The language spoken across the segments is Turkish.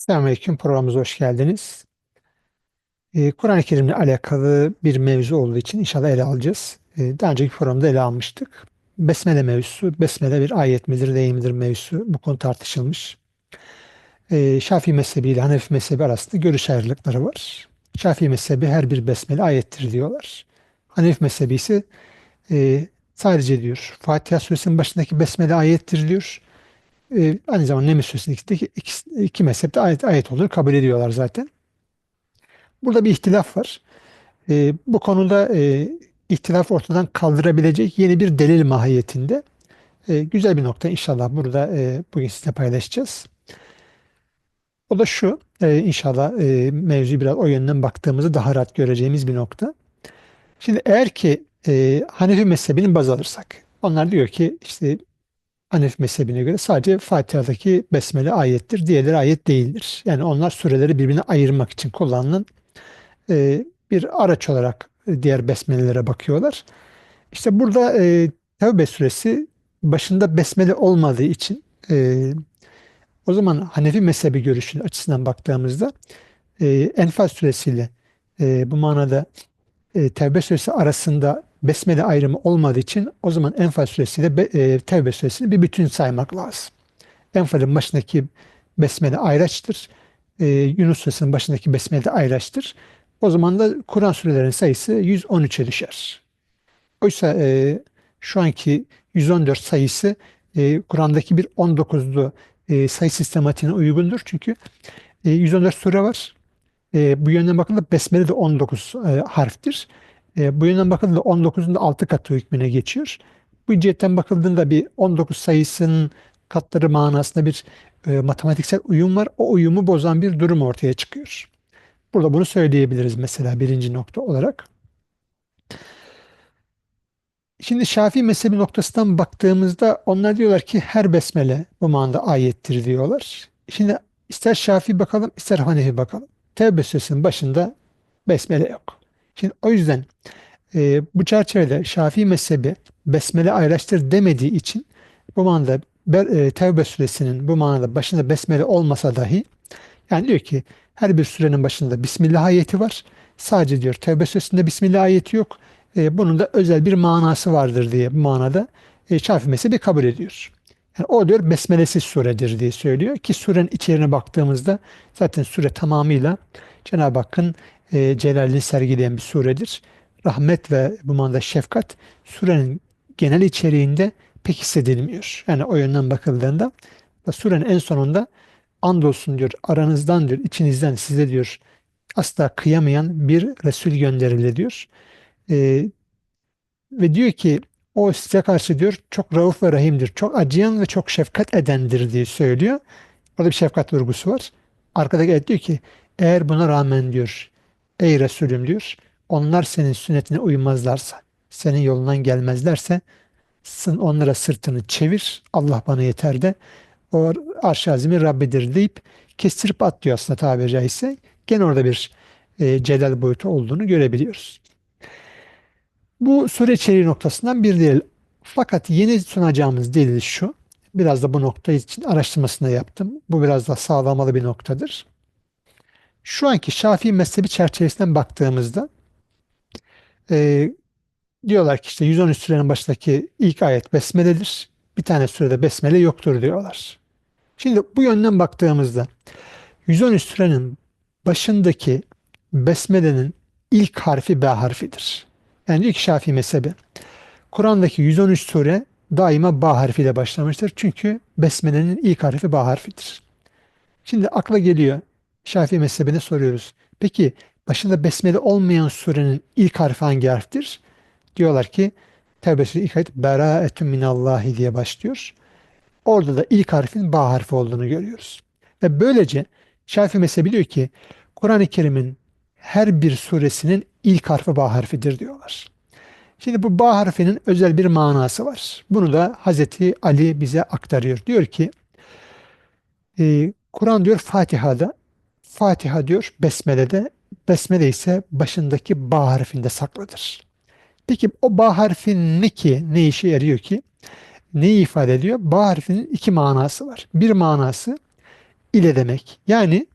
Selamünaleyküm programımıza hoş geldiniz. Ee, Kur'an-ı Kerim'le alakalı bir mevzu olduğu için inşallah ele alacağız. Ee, daha önceki programda ele almıştık. Besmele mevzusu, Besmele bir ayet midir, değil midir mevzusu bu konu tartışılmış. Ee, Şafii mezhebi ile Hanefi mezhebi arasında görüş ayrılıkları var. Şafii mezhebi her bir Besmele ayettir diyorlar. Hanefi mezhebi ise e, sadece diyor Fatiha suresinin başındaki Besmele ayettir diyor. E, aynı zamanda Neml suresindeki iki, iki, iki mezhepte ayet, ayet olduğunu kabul ediyorlar zaten. Burada bir ihtilaf var. E, bu konuda e, ihtilaf ortadan kaldırabilecek yeni bir delil mahiyetinde. E, güzel bir nokta inşallah burada e, bugün sizinle paylaşacağız. O da şu, e, inşallah e, mevzuyu biraz o yönden baktığımızda daha rahat göreceğimiz bir nokta. Şimdi eğer ki e, Hanefi mezhebini baz alırsak, onlar diyor ki işte Hanefi mezhebine göre sadece Fatiha'daki besmele ayettir, diğerleri ayet değildir. Yani onlar sureleri birbirine ayırmak için kullanılan e, bir araç olarak diğer besmelelere bakıyorlar. İşte burada e, Tevbe suresi başında besmele olmadığı için e, o zaman Hanefi mezhebi görüşünün açısından baktığımızda e, Enfal suresiyle e, bu manada e, Tevbe suresi arasında besmele ayrımı olmadığı için o zaman Enfal suresiyle e, Tevbe suresini bir bütün saymak lazım. Enfal'in başındaki besmele ayraçtır. E, Yunus suresinin başındaki besmele de ayraçtır. O zaman da Kur'an surelerinin sayısı 113'e düşer. Oysa e, şu anki 114 sayısı e, Kur'an'daki bir 19'lu e, sayı sistematiğine uygundur. Çünkü e, 114 sure var. E, bu yönden bakıldığında Besmele de 19 e, harftir. E, bu yönden bakıldığında 19'un da 6 katı hükmüne geçiyor. Bu cihetten bakıldığında bir 19 sayısının katları manasında bir e, matematiksel uyum var. O uyumu bozan bir durum ortaya çıkıyor. Burada bunu söyleyebiliriz mesela birinci nokta olarak. Şimdi Şafii mezhebi noktasından baktığımızda onlar diyorlar ki her besmele bu manada ayettir diyorlar. Şimdi ister Şafii bakalım ister Hanefi bakalım. Tevbe suresinin başında besmele yok. Şimdi o yüzden e, bu çerçevede Şafii mezhebi besmele ayrıştır demediği için bu manada e, Tevbe suresinin bu manada başında besmele olmasa dahi yani diyor ki her bir surenin başında Bismillah ayeti var. Sadece diyor Tevbe suresinde Bismillah ayeti yok. E, bunun da özel bir manası vardır diye bu manada e, Şafii mezhebi kabul ediyor. Yani o diyor besmelesiz suredir diye söylüyor ki surenin içeriğine baktığımızda zaten sure tamamıyla Cenab-ı Hakk'ın e, celalini sergileyen bir suredir. Rahmet ve bu manada şefkat surenin genel içeriğinde pek hissedilmiyor. Yani o yönden bakıldığında surenin en sonunda andolsun diyor aranızdan diyor içinizden size diyor asla kıyamayan bir Resul gönderildi diyor. Ee, ve diyor ki o size karşı diyor çok rauf ve rahimdir. Çok acıyan ve çok şefkat edendir diye söylüyor. Orada bir şefkat vurgusu var. Arkadaki ayet diyor ki eğer buna rağmen diyor ey Resulüm diyor onlar senin sünnetine uymazlarsa senin yolundan gelmezlerse onlara sırtını çevir Allah bana yeter de o arş-ı azimin Rabbidir deyip kestirip at diyor aslında tabiri caizse. Gene orada bir e, celal boyutu olduğunu görebiliyoruz. Bu sure içeriği noktasından bir delil. Fakat yeni sunacağımız delil şu. Biraz da bu nokta için araştırmasını yaptım. Bu biraz da sağlamalı bir noktadır. Şu anki Şafii mezhebi çerçevesinden baktığımızda e, diyorlar ki işte 113 surenin başındaki ilk ayet Besmele'dir. Bir tane surede Besmele yoktur diyorlar. Şimdi bu yönden baktığımızda 113 surenin başındaki Besmele'nin ilk harfi B harfidir. Yani ilk Şafii mezhebi. Kur'an'daki 113 sure daima Ba harfiyle başlamıştır. Çünkü Besmele'nin ilk harfi Ba harfidir. Şimdi akla geliyor. Şafii mezhebine soruyoruz. Peki başında Besmele olmayan surenin ilk harfi hangi harftir? Diyorlar ki Tevbe suresi ilk ayet Beraetun minallahi diye başlıyor. Orada da ilk harfin ba harfi olduğunu görüyoruz. Ve böylece Şafii mezhebi diyor ki Kur'an-ı Kerim'in her bir suresinin ilk harfi ba harfidir diyorlar. Şimdi bu ba harfinin özel bir manası var. Bunu da Hazreti Ali bize aktarıyor. Diyor ki e, Kur'an diyor Fatiha'da, Fatiha diyor Besmele'de, Besmele ise başındaki ba harfinde saklıdır. Peki o ba harfi ne ki, ne işe yarıyor ki? neyi ifade ediyor? Ba harfinin iki manası var. Bir manası ile demek. Yani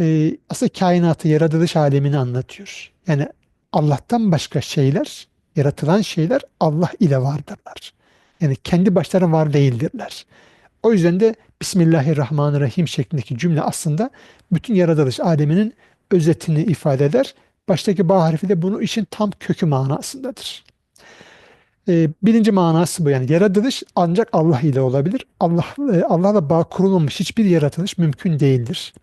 e, aslında kainatı, yaratılış alemini anlatıyor. Yani Allah'tan başka şeyler, yaratılan şeyler Allah ile vardırlar. Yani kendi başlarına var değildirler. O yüzden de Bismillahirrahmanirrahim şeklindeki cümle aslında bütün yaratılış aleminin özetini ifade eder. Baştaki ba harfi de bunu işin tam kökü manasındadır. Ee, birinci manası bu yani yaratılış ancak Allah ile olabilir. Allah e, Allah'la bağ kurulmamış hiçbir yaratılış mümkün değildir.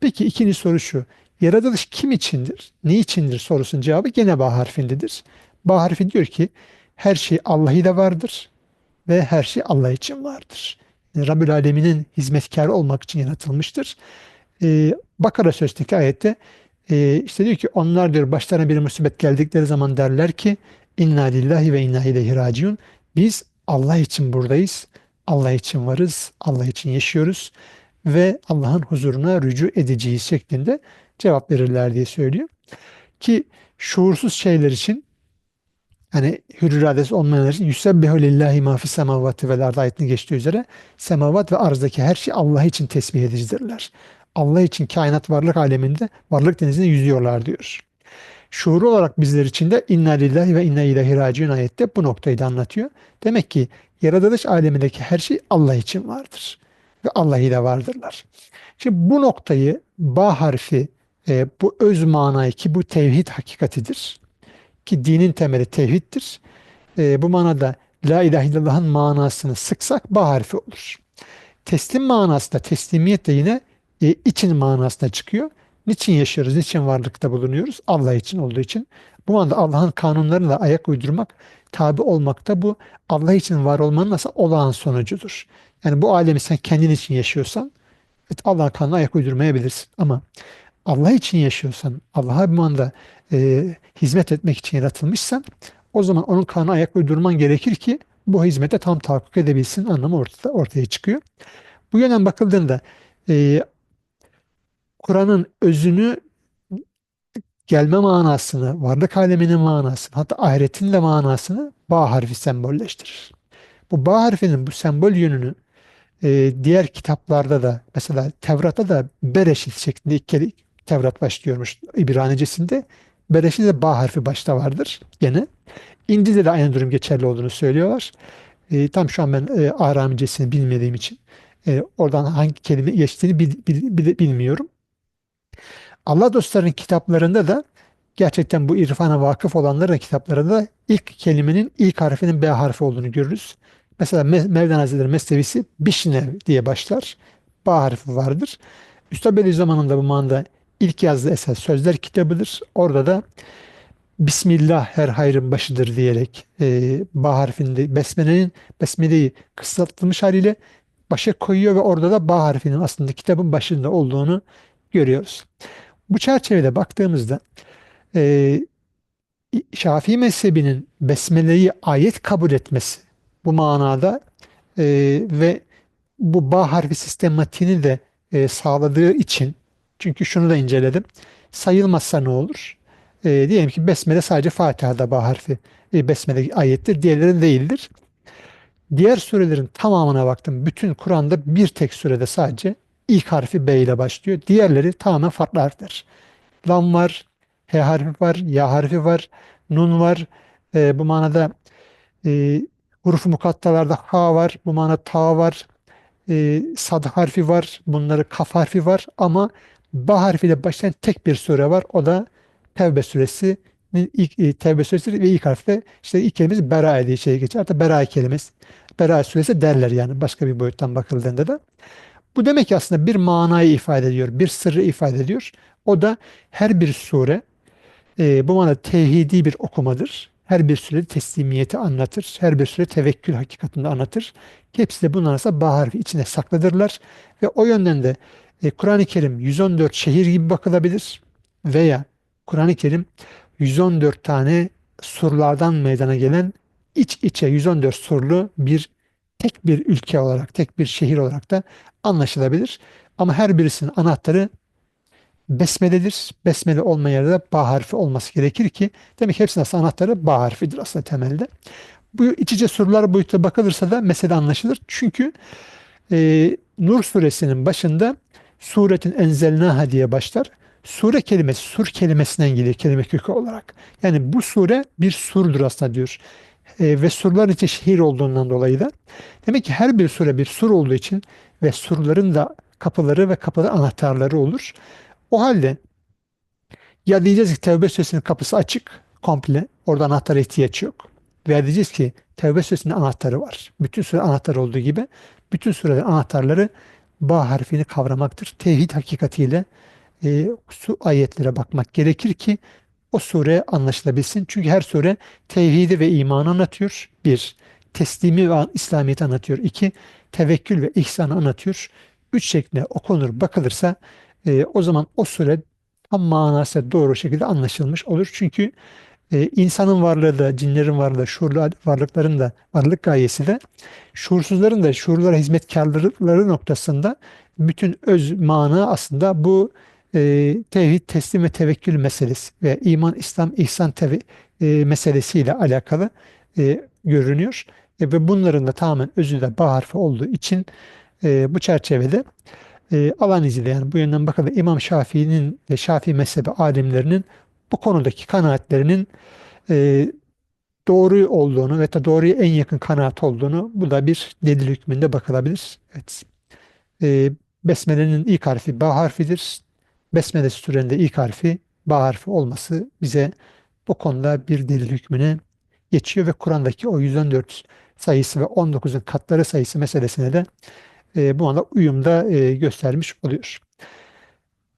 Peki ikinci soru şu. Yaratılış kim içindir? Ne içindir sorusunun cevabı gene ba harfindedir. Ba harfi diyor ki her şey Allah ile vardır ve her şey Allah için vardır. Rabbül Alemin'in hizmetkarı olmak için yaratılmıştır. Ee, Bakara Suresi'ndeki ayette e, işte diyor ki onlar diyor başlarına bir musibet geldikleri zaman derler ki inna lillahi ve inna ileyhi raciun. Biz Allah için buradayız. Allah için varız. Allah için yaşıyoruz ve Allah'ın huzuruna rücu edeceğiz şeklinde cevap verirler diye söylüyor. Ki şuursuz şeyler için hani hür iradesi olmayanlar için yüsebbihu lillahi ma fis semavati vel ardı ayetinde geçtiği üzere semavat ve arzdaki her şey Allah için tesbih edicidirler. Allah için kainat varlık aleminde varlık denizinde yüzüyorlar diyor. Şuuru olarak bizler için de inna lillahi ve inna ileyhi raciun ayette bu noktayı da anlatıyor. Demek ki yaratılış alemindeki her şey Allah için vardır. Ve Allah ile vardırlar. Şimdi bu noktayı ba harfi e, bu öz manayı ki bu tevhid hakikatidir. Ki dinin temeli tevhiddir. E, bu manada la ilahe illallah'ın manasını sıksak ba harfi olur. Teslim manası da teslimiyet de yine e, için manasına çıkıyor. Niçin yaşıyoruz, niçin varlıkta bulunuyoruz? Allah için olduğu için. Bu anda Allah'ın kanunlarına ayak uydurmak, tabi olmak da bu Allah için var olmanın nasıl olağan sonucudur. Yani bu alemi sen kendin için yaşıyorsan, evet Allah'ın kanununa ayak uydurmayabilirsin. Ama Allah için yaşıyorsan, Allah'a bir anda e, hizmet etmek için yaratılmışsan, o zaman onun kanuna ayak uydurman gerekir ki bu hizmete tam tahakkuk edebilsin anlamı ortada, ortaya çıkıyor. Bu yönden bakıldığında e, Kur'an'ın özünü gelme manasını, varlık aleminin manasını, hatta ahiretin de manasını ba harfi sembolleştirir. Bu ba harfinin bu sembol yönünü e, diğer kitaplarda da mesela Tevrat'ta da Bereşit şeklinde ilk kere Tevrat başlıyormuş İbranicesinde. Bereşit'te ba harfi başta vardır gene. İncil'de de aynı durum geçerli olduğunu söylüyorlar. E, tam şu an ben e, Aramicesini bilmediğim için e, oradan hangi kelime geçtiğini bil, bil, bil, bilmiyorum. Allah dostlarının kitaplarında da gerçekten bu irfana vakıf olanların kitaplarında ilk kelimenin ilk harfinin B harfi olduğunu görürüz. Mesela Mevlana Hazretleri Mesnevisi Bişnev diye başlar. Ba harfi vardır. Üstad Bediüzzaman'ın bu manada ilk yazdığı eser Sözler kitabıdır. Orada da Bismillah her hayrın başıdır diyerek e, ba harfinde Besmele'nin Besmele'yi kısaltılmış haliyle başa koyuyor ve orada da ba harfinin aslında kitabın başında olduğunu görüyoruz. Bu çerçevede baktığımızda e, Şafii mezhebinin Besmele'yi ayet kabul etmesi bu manada e, ve bu ba harfi sistematiğini de e, sağladığı için çünkü şunu da inceledim. Sayılmazsa ne olur? E, diyelim ki Besmele sadece Fatiha'da ba harfi e, Besmele ayettir. Diğerleri değildir. Diğer surelerin tamamına baktım. Bütün Kur'an'da bir tek surede sadece ilk harfi B ile başlıyor. Diğerleri tamamen farklı harfler. Lam var, H harfi var, Ya harfi var, Nun var. E, bu manada e, hurufu mukattalarda Ha var, bu manada Ta var, e, Sad harfi var, bunları Kaf harfi var ama Ba harfiyle başlayan tek bir sure var. O da Tevbe suresi ilk e, Tevbe suresi ve ilk harfte işte ilk kelimemiz Bera diye şey geçer. Hatta Bera kelimesi. Bera suresi derler yani başka bir boyuttan bakıldığında da. Bu demek ki aslında bir manayı ifade ediyor, bir sırrı ifade ediyor. O da her bir sure e, bu manada tevhidi bir okumadır. Her bir sure teslimiyeti anlatır. Her bir sure tevekkül hakikatini anlatır. Hepsi de bunlar arasında ba harfi içine sakladırlar. Ve o yönden de e, Kur'an-ı Kerim 114 şehir gibi bakılabilir. Veya Kur'an-ı Kerim 114 tane surlardan meydana gelen iç içe 114 surlu bir tek bir ülke olarak, tek bir şehir olarak da anlaşılabilir. Ama her birisinin anahtarı besmeledir. Besmele olmayan yerde ba harfi olması gerekir ki demek hepsinin aslında anahtarı ba harfidir aslında temelde. Bu iç içe sorular boyutta bakılırsa da mesele anlaşılır. Çünkü e, Nur suresinin başında Suretin enzelnaha diye başlar. Sure kelimesi, sur kelimesinden geliyor kelime kökü olarak. Yani bu sure bir surdur aslında diyor. E, ve surların içi şehir olduğundan dolayı da. Demek ki her bir sure bir sur olduğu için ve surların da kapıları ve kapıda anahtarları olur. O halde ya diyeceğiz ki Tevbe Suresinin kapısı açık komple. Orada anahtara ihtiyaç yok. Veya diyeceğiz ki Tevbe Suresinin anahtarı var. Bütün sure anahtarı olduğu gibi bütün surelerin anahtarları ba harfini kavramaktır. Tevhid hakikatiyle e, su ayetlere bakmak gerekir ki o sure anlaşılabilsin. Çünkü her sure tevhidi ve imanı anlatıyor. Bir, teslimi ve İslamiyet'i anlatıyor. İki, tevekkül ve ihsanı anlatıyor. Üç şeklinde okunur, bakılırsa e, o zaman o sure tam manası doğru şekilde anlaşılmış olur. Çünkü e, insanın varlığı da, cinlerin varlığı da, şuurlu varlıkların da varlık gayesi de şuursuzların da şuurlara hizmetkarları noktasında bütün öz mana aslında bu e, tevhid, teslim ve tevekkül meselesi ve iman, İslam, ihsan tevi, e, meselesiyle alakalı e, görünüyor. E, ve bunların da tamamen özü de ba harfi olduğu için e, bu çerçevede e, alan izle yani bu yönden bakıldı İmam Şafii'nin ve Şafii mezhebi alimlerinin bu konudaki kanaatlerinin e, doğru olduğunu ve da doğruya en yakın kanaat olduğunu bu da bir delil hükmünde bakılabilir. Evet. E, Besmele'nin ilk harfi ba harfidir. Besmele sürelerinde ilk harfi ba harfi olması bize bu konuda bir delil hükmüne geçiyor ve Kur'an'daki o 114 sayısı ve 19'un katları sayısı meselesine de e, bu anda uyumda e, göstermiş oluyor.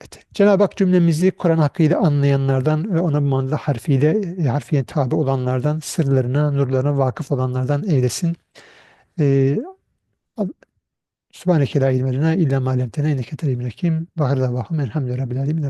Evet, Cenab-ı Hak cümlemizi Kur'an hakkıyla anlayanlardan ve ona manada harfiyle, e, harfiyen tabi olanlardan, sırlarına, nurlarına vakıf olanlardan eylesin. E, Subhaneke la ilme lena illa ma allamtena inneke telimul hakim. Ve hardavahum elhamdülillahi rabbil alemin.